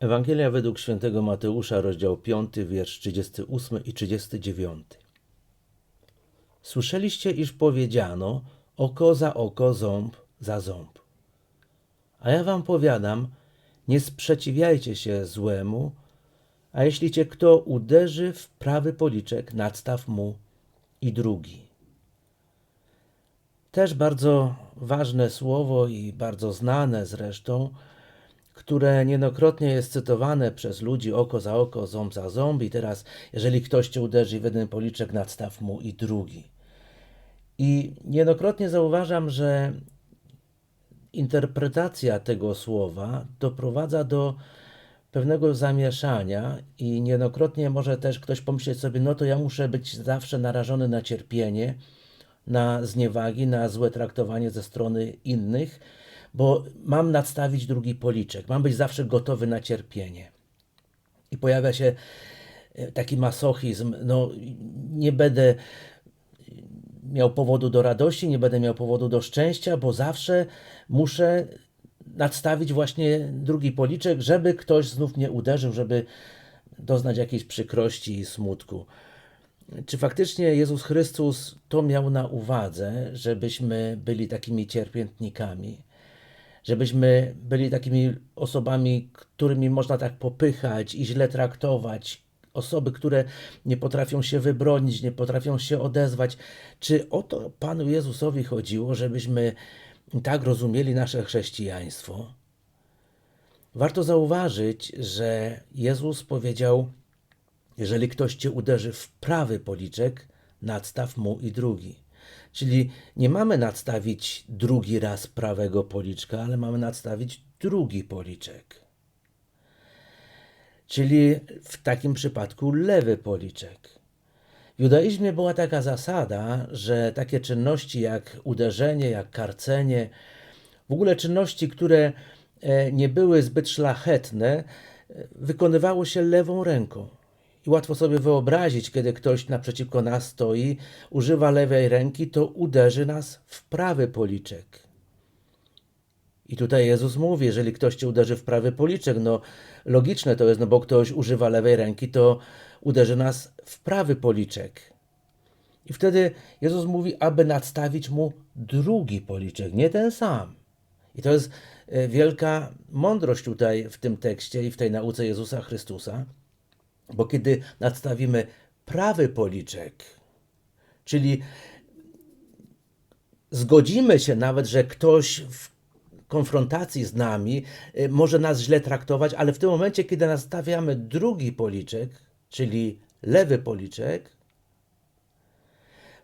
Ewangelia według świętego Mateusza, rozdział 5, wiersz 38 i 39. Słyszeliście, iż powiedziano oko za oko, ząb za ząb. A ja wam powiadam, nie sprzeciwiajcie się złemu, a jeśli cię kto uderzy w prawy policzek, nadstaw mu i drugi. Też bardzo ważne słowo i bardzo znane zresztą, które niejednokrotnie jest cytowane przez ludzi oko za oko, ząb za ząb i teraz jeżeli ktoś cię uderzy w jeden policzek, nadstaw mu i drugi. I niejednokrotnie zauważam, że interpretacja tego słowa doprowadza do pewnego zamieszania i niejednokrotnie może też ktoś pomyśleć sobie, no to ja muszę być zawsze narażony na cierpienie, na zniewagi, na złe traktowanie ze strony innych, bo mam nadstawić drugi policzek, mam być zawsze gotowy na cierpienie. I pojawia się e, taki masochizm, no nie będę miał powodu do radości, nie będę miał powodu do szczęścia, bo zawsze muszę nadstawić właśnie drugi policzek, żeby ktoś znów nie uderzył, żeby doznać jakiejś przykrości i smutku. Czy faktycznie Jezus Chrystus to miał na uwadze, żebyśmy byli takimi cierpiętnikami? Żebyśmy byli takimi osobami, którymi można tak popychać i źle traktować, osoby, które nie potrafią się wybronić, nie potrafią się odezwać. Czy o to Panu Jezusowi chodziło, żebyśmy tak rozumieli nasze chrześcijaństwo? Warto zauważyć, że Jezus powiedział: Jeżeli ktoś cię uderzy w prawy policzek, nadstaw mu i drugi. Czyli nie mamy nadstawić drugi raz prawego policzka, ale mamy nadstawić drugi policzek czyli w takim przypadku lewy policzek. W judaizmie była taka zasada, że takie czynności jak uderzenie, jak karcenie, w ogóle czynności, które e, nie były zbyt szlachetne, e, wykonywało się lewą ręką. I łatwo sobie wyobrazić, kiedy ktoś naprzeciwko nas stoi, używa lewej ręki, to uderzy nas w prawy policzek. I tutaj Jezus mówi, jeżeli ktoś cię uderzy w prawy policzek, no logiczne to jest, no bo ktoś używa lewej ręki, to uderzy nas w prawy policzek. I wtedy Jezus mówi, aby nadstawić mu drugi policzek, nie ten sam. I to jest e, wielka mądrość tutaj w tym tekście i w tej nauce Jezusa Chrystusa, bo kiedy nadstawimy prawy policzek, czyli zgodzimy się nawet, że ktoś w konfrontacji z nami y, może nas źle traktować, ale w tym momencie, kiedy nastawiamy drugi policzek, czyli lewy policzek,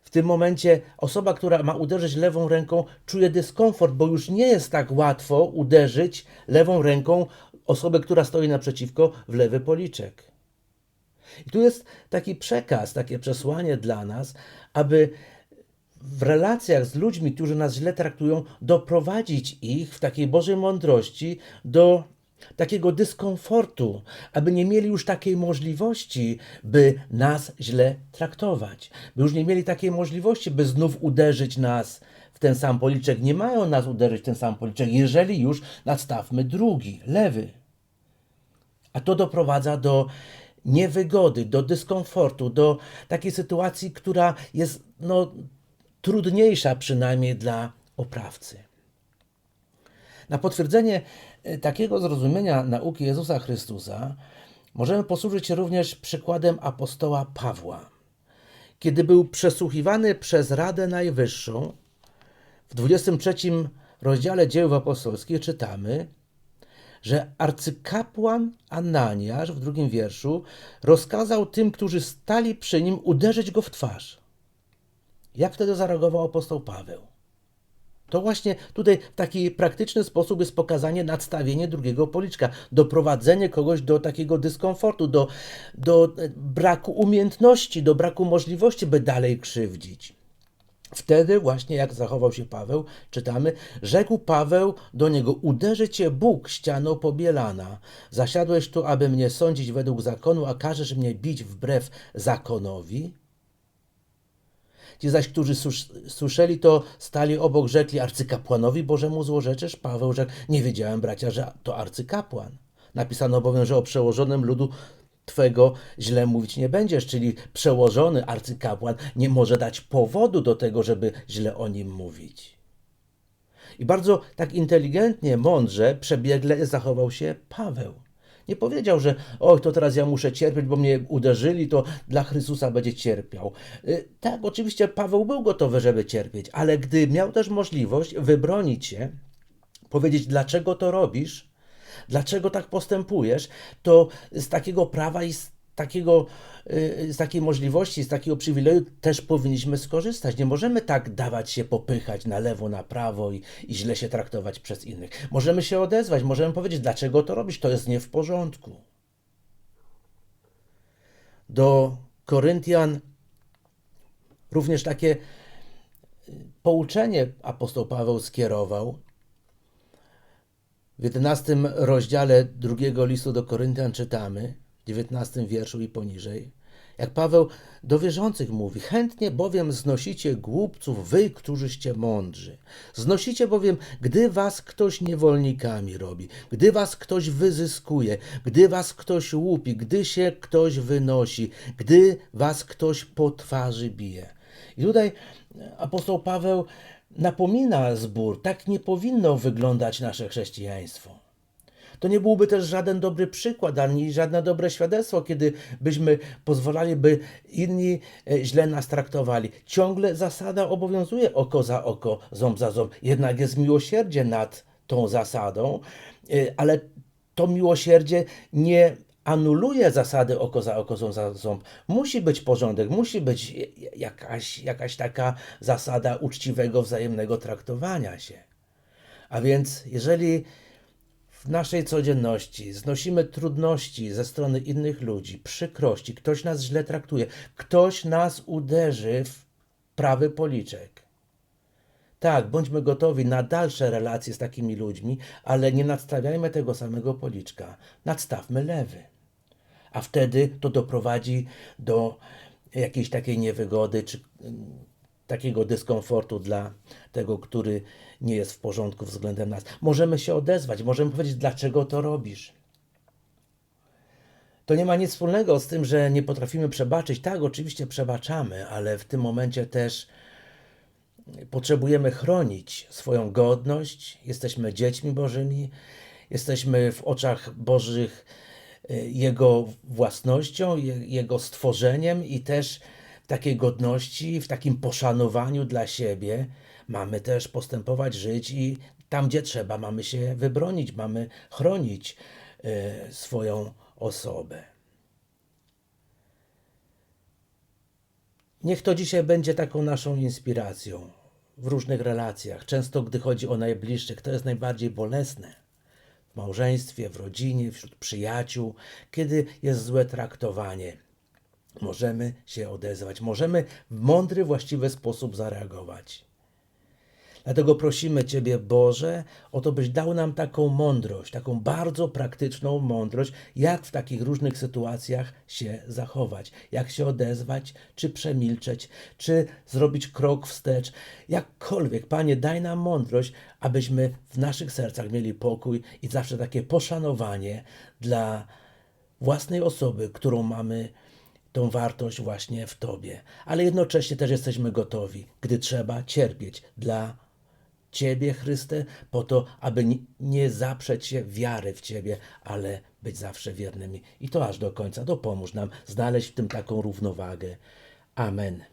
w tym momencie osoba, która ma uderzyć lewą ręką, czuje dyskomfort, bo już nie jest tak łatwo uderzyć lewą ręką osobę, która stoi naprzeciwko w lewy policzek. I tu jest taki przekaz, takie przesłanie dla nas, aby w relacjach z ludźmi, którzy nas źle traktują, doprowadzić ich w takiej Bożej mądrości do takiego dyskomfortu, aby nie mieli już takiej możliwości, by nas źle traktować, by już nie mieli takiej możliwości, by znów uderzyć nas w ten sam policzek. Nie mają nas uderzyć w ten sam policzek, jeżeli już nadstawmy drugi, lewy. A to doprowadza do niewygody, do dyskomfortu, do takiej sytuacji, która jest no, trudniejsza przynajmniej dla oprawcy. Na potwierdzenie e, takiego zrozumienia nauki Jezusa Chrystusa możemy posłużyć się również przykładem apostoła Pawła. Kiedy był przesłuchiwany przez Radę Najwyższą, w 23 rozdziale dzieł apostolskich czytamy, że arcykapłan Ananiasz w drugim wierszu rozkazał tym, którzy stali przy nim, uderzyć go w twarz. Jak wtedy zareagował apostoł Paweł? To właśnie tutaj w taki praktyczny sposób jest pokazanie nadstawienie drugiego policzka, doprowadzenie kogoś do takiego dyskomfortu, do, do braku umiejętności, do braku możliwości, by dalej krzywdzić. Wtedy właśnie jak zachował się Paweł, czytamy, rzekł Paweł do niego, uderzy cię Bóg ścianą pobielana. Zasiadłeś tu, aby mnie sądzić według zakonu, a każesz mnie bić wbrew zakonowi? Ci zaś, którzy słyszeli to, stali obok, rzekli arcykapłanowi Bożemu złorzeczysz? Paweł rzekł, nie wiedziałem, bracia, że to arcykapłan. Napisano bowiem, że o przełożonym ludu Twego źle mówić nie będziesz, czyli przełożony arcykapłan nie może dać powodu do tego, żeby źle o nim mówić. I bardzo tak inteligentnie, mądrze, przebiegle zachował się Paweł. Nie powiedział, że oj, to teraz ja muszę cierpieć, bo mnie uderzyli, to dla Chrystusa będzie cierpiał. Y, Tak, oczywiście Paweł był gotowy, żeby cierpieć, ale gdy miał też możliwość wybronić się, powiedzieć, dlaczego to robisz, dlaczego tak postępujesz, to z takiego prawa i z takiego, y, z takiej możliwości, z takiego przywileju też powinniśmy skorzystać. Nie możemy tak dawać się popychać na lewo, na prawo i, i źle się traktować przez innych. Możemy się odezwać, możemy powiedzieć, dlaczego to robisz, to jest nie w porządku. Do Koryntian również takie y, pouczenie apostoł Paweł skierował, w 11 rozdziale drugiego listu do Koryntian czytamy, w 19 wierszu i poniżej, jak Paweł do wierzących mówi: Chętnie bowiem znosicie głupców, wy, którzyście mądrzy. Znosicie bowiem, gdy was ktoś niewolnikami robi, gdy was ktoś wyzyskuje, gdy was ktoś łupi, gdy się ktoś wynosi, gdy was ktoś po twarzy bije. I tutaj apostoł Paweł napomina zbór, tak nie powinno wyglądać nasze chrześcijaństwo. To nie byłby też żaden dobry przykład, ani żadne dobre świadectwo, kiedy byśmy pozwalali, by inni e, źle nas traktowali. Ciągle zasada obowiązuje oko za oko, ząb za ząb. Jednak jest miłosierdzie nad tą zasadą, e, ale to miłosierdzie nie anuluje zasady oko za oko, ząb za ząb. Musi być porządek, musi być jakaś, jakaś taka zasada uczciwego, wzajemnego traktowania się. A więc, jeżeli w naszej codzienności znosimy trudności ze strony innych ludzi, przykrości, ktoś nas źle traktuje, ktoś nas uderzy w prawy policzek. Tak, bądźmy gotowi na dalsze relacje z takimi ludźmi, ale nie nadstawiajmy tego samego policzka. Nadstawmy lewy. A wtedy to doprowadzi do jakiejś takiej niewygody czy mm, takiego dyskomfortu dla tego, który nie jest w porządku względem nas. Możemy się odezwać, możemy powiedzieć, dlaczego to robisz. To nie ma nic wspólnego z tym, że nie potrafimy przebaczyć. Tak, oczywiście przebaczamy, ale w tym momencie też potrzebujemy chronić swoją godność. Jesteśmy dziećmi Bożymi, jesteśmy w oczach Bożych Jego własnością, Je- Jego stworzeniem i też w takiej godności, w takim poszanowaniu dla siebie mamy też postępować, żyć i tam, gdzie trzeba, mamy się wybronić, mamy chronić y, swoją osobę. Niech to dzisiaj będzie taką naszą inspiracją w różnych relacjach. Często, gdy chodzi o najbliższych, to jest najbardziej bolesne. W małżeństwie, w rodzinie, wśród przyjaciół, kiedy jest złe traktowanie. Możemy się odezwać, możemy w mądry, właściwy sposób zareagować. Dlatego prosimy Ciebie, Boże, o to, byś dał nam taką mądrość, taką bardzo praktyczną mądrość, jak w takich różnych sytuacjach się zachować, jak się odezwać, czy przemilczeć, czy zrobić krok wstecz. Jakkolwiek, Panie, daj nam mądrość, abyśmy w naszych sercach mieli pokój i zawsze takie poszanowanie dla własnej osoby, którą mamy tą wartość właśnie w Tobie. Ale jednocześnie też jesteśmy gotowi, gdy trzeba cierpieć dla Ciebie, Chryste, po to, aby ni- nie zaprzeć się wiary w Ciebie, ale być zawsze wiernymi. I to aż do końca. Dopomóż nam znaleźć w tym taką równowagę. Amen.